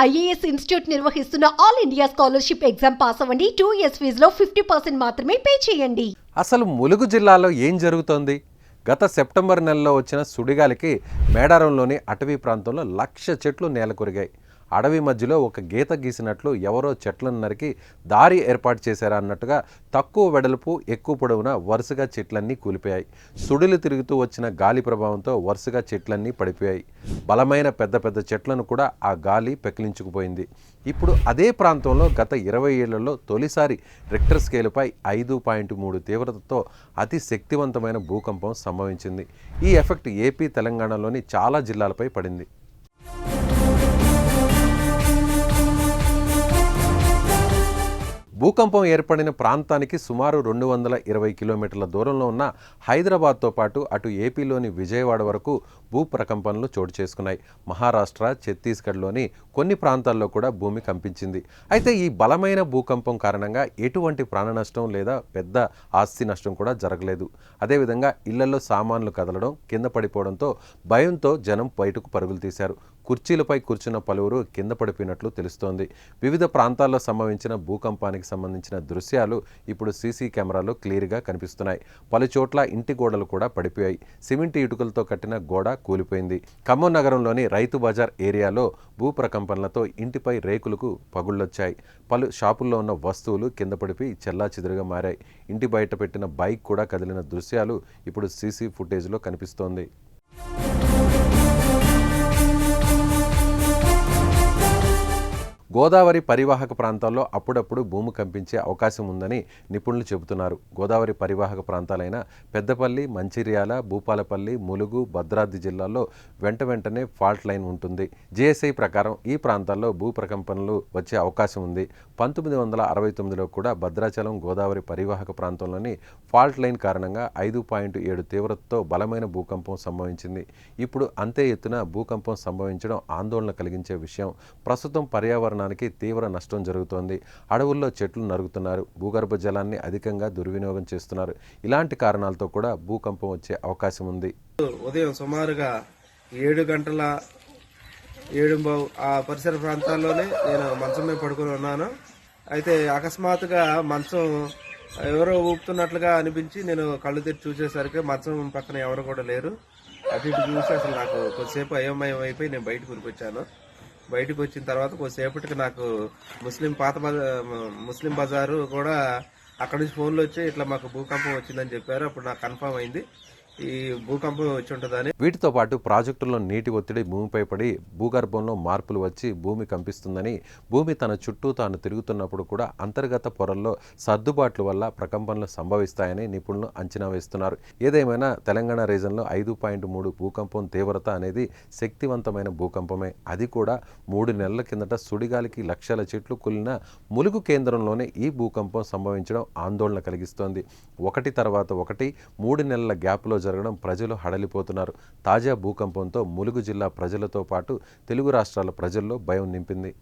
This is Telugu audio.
ఐఏఎస్ ఇన్స్టిట్యూట్ నిర్వహిస్తున్న all India scholarship exam pass అవ్వండి. టూ ఇయర్స్ ఫీజులో ఫిఫ్టీ పర్సెంట్ మాత్రమే పే చేయండి. అసలు ములుగు జిల్లాలో ఏం జరుగుతోంది? గత సెప్టెంబర్ నెలలో వచ్చిన సుడిగాలికి మేడారంలోని అటవీ ప్రాంతంలో లక్ష చెట్లు నేలకొరిగాయి. అడవి మధ్యలో ఒక గీత గీసినట్లు ఎవరో చెట్లను నరికి దారి ఏర్పాటు చేశారా అన్నట్టుగా తక్కువ వెడల్పు ఎక్కువ పొడవున వరుసగా చెట్లన్నీ కూలిపోయాయి. సుడులు తిరుగుతూ వచ్చిన గాలి ప్రభావంతో వరుసగా చెట్లన్నీ పడిపోయాయి. బలమైన పెద్ద పెద్ద చెట్లను కూడా ఆ గాలి పెకిలించుకుపోయింది. ఇప్పుడు అదే ప్రాంతంలో గత ఇరవై ఏళ్ళలో తొలిసారి రిక్టర్ స్కేలుపై ఐదు పాయింట్ మూడు తీవ్రతతో అతి శక్తివంతమైన భూకంపం సంభవించింది. ఈ ఎఫెక్ట్ ఏపీ తెలంగాణలోని చాలా జిల్లాలపై పడింది. భూకంపం ఏర్పడిన ప్రాంతానికి సుమారు రెండు వందల ఇరవై కిలోమీటర్ల దూరంలో ఉన్న హైదరాబాద్తో పాటు అటు ఏపీలోని విజయవాడ వరకు భూ ప్రకంపనలు చోటు చేసుకున్నాయి. మహారాష్ట్ర ఛత్తీస్గఢ్లోని కొన్ని ప్రాంతాల్లో కూడా భూమి కంపించింది. అయితే ఈ బలమైన భూకంపం కారణంగా ఎటువంటి ప్రాణ నష్టం లేదా పెద్ద ఆస్తి నష్టం కూడా జరగలేదు. అదేవిధంగా ఇళ్ళలో సామాన్లు కదలడం కింద పడిపోవడంతో భయంతో జనం బయటకు పరుగులు తీశారు. కుర్చీలపై కూర్చున్న పలువురు కింద పడిపోయినట్లు తెలుస్తోంది. వివిధ ప్రాంతాల్లో సంభవించిన భూకంపానికి సంబంధించిన దృశ్యాలు ఇప్పుడు సీసీ కెమెరాలో క్లియర్గా కనిపిస్తున్నాయి. పలు చోట్ల ఇంటి గోడలు కూడా పడిపోయాయి. సిమెంట్ ఇటుకలతో కట్టిన గోడ కూలిపోయింది. ఖమ్మం నగరంలోని రైతు బజార్ ఏరియాలో భూ ప్రకంపనలతో ఇంటిపై రేకులకు పగుళ్ళొచ్చాయి. పలు షాపుల్లో ఉన్న వస్తువులు కింద పడిపోయి చెల్లా చెదురుగా మారాయి. ఇంటి బయట పెట్టిన బైక్ కూడా కదిలిన దృశ్యాలు ఇప్పుడు సీసీ ఫుటేజ్లో కనిపిస్తోంది. గోదావరి పరివాహక ప్రాంతాల్లో అప్పుడప్పుడు భూమి కంపించే అవకాశం ఉందని నిపుణులు చెబుతున్నారు. గోదావరి పరివాహక ప్రాంతాలైన పెద్దపల్లి మంచిర్యాల భూపాలపల్లి ములుగు భద్రాద్రి జిల్లాల్లో వెంట వెంటనే ఫాల్ట్ లైన్ ఉంటుంది. జేఎస్ఐ ప్రకారం ఈ ప్రాంతాల్లో భూ ప్రకంపనలు వచ్చే అవకాశం ఉంది. పంతొమ్మిది వందల అరవై తొమ్మిదిలో కూడా భద్రాచలం గోదావరి పరివాహక ప్రాంతంలోని ఫాల్ట్ లైన్ కారణంగా ఐదు పాయింట్ ఏడు తీవ్రతతో బలమైన భూకంపం సంభవించింది. ఇప్పుడు అంతే ఎత్తున భూకంపం సంభవించడం ఆందోళన కలిగించే విషయం. ప్రస్తుతం పర్యావరణ పర్యావరణానికి తీవ్ర నష్టం జరుగుతోంది. అడవుల్లో చెట్లు నరుగుతున్నారు. భూగర్భ జలాన్ని అధికంగా దుర్వినియోగం చేస్తున్నారు. ఇలాంటి కారణాలతో కూడా భూకంపం వచ్చే అవకాశం ఉంది. ఉదయం సుమారుగా ఏడు గంటల ఏడు ఆ పరిసర ప్రాంతాల్లోనే నేను మంచం మీద పడుకొని ఉన్నాను. అయితే అకస్మాత్తుగా మంచం ఎవరో ఊపుతున్నట్లుగా అనిపించి నేను కళ్ళు తెరిచి చూసేసరికి మంచం పక్కన ఎవరు కూడా లేరు. అటు ఇటు చూసి అసలు నాకు కొద్దిసేపు అయోమయం అయిపోయి నేను బయటకు ఉరికొచ్చాను బయటకు వచ్చిన తర్వాత కొద్దిసేపటికి నాకు ముస్లిం పాత ముస్లిం బజారు కూడా అక్కడి నుంచి ఫోన్లు వచ్చి ఇట్లా మాకు భూకంపం వచ్చిందని చెప్పారు. అప్పుడు నాకు కన్ఫర్మ్ అయింది. ఈ భూకంపం వచ్చి ఉంటుందని. వీటితో పాటు ప్రాజెక్టుల్లో నీటి ఒత్తిడి భూమిపై పడి భూగర్భంలో మార్పులు వచ్చి భూమి కంపిస్తుందని భూమి తన చుట్టూ తాను తిరుగుతున్నప్పుడు కూడా అంతర్గత పొరల్లో సర్దుబాట్ల వల్ల ప్రకంపనలు సంభవిస్తాయని నిపుణులు అంచనా వేస్తున్నారు. ఏదేమైనా తెలంగాణ రీజన్లో ఐదు పాయింట్ మూడు భూకంపం తీవ్రత అనేది శక్తివంతమైన భూకంపమే. అది కూడా మూడు నెలల కిందట సుడిగాలికి లక్షల చెట్లు కులిన ములుగు కేంద్రంలోనే ఈ భూకంపం సంభవించడం ఆందోళన కలిగిస్తోంది. ఒకటి తర్వాత ఒకటి మూడు నెలల గ్యాప్లో జరగడం ప్రజలు హడలిపోతున్నారు. తాజా భూకంపంతో ములుగు జిల్లా ప్రజలతో పాటు తెలుగు రాష్ట్రాల ప్రజల్లో భయం నింపింది.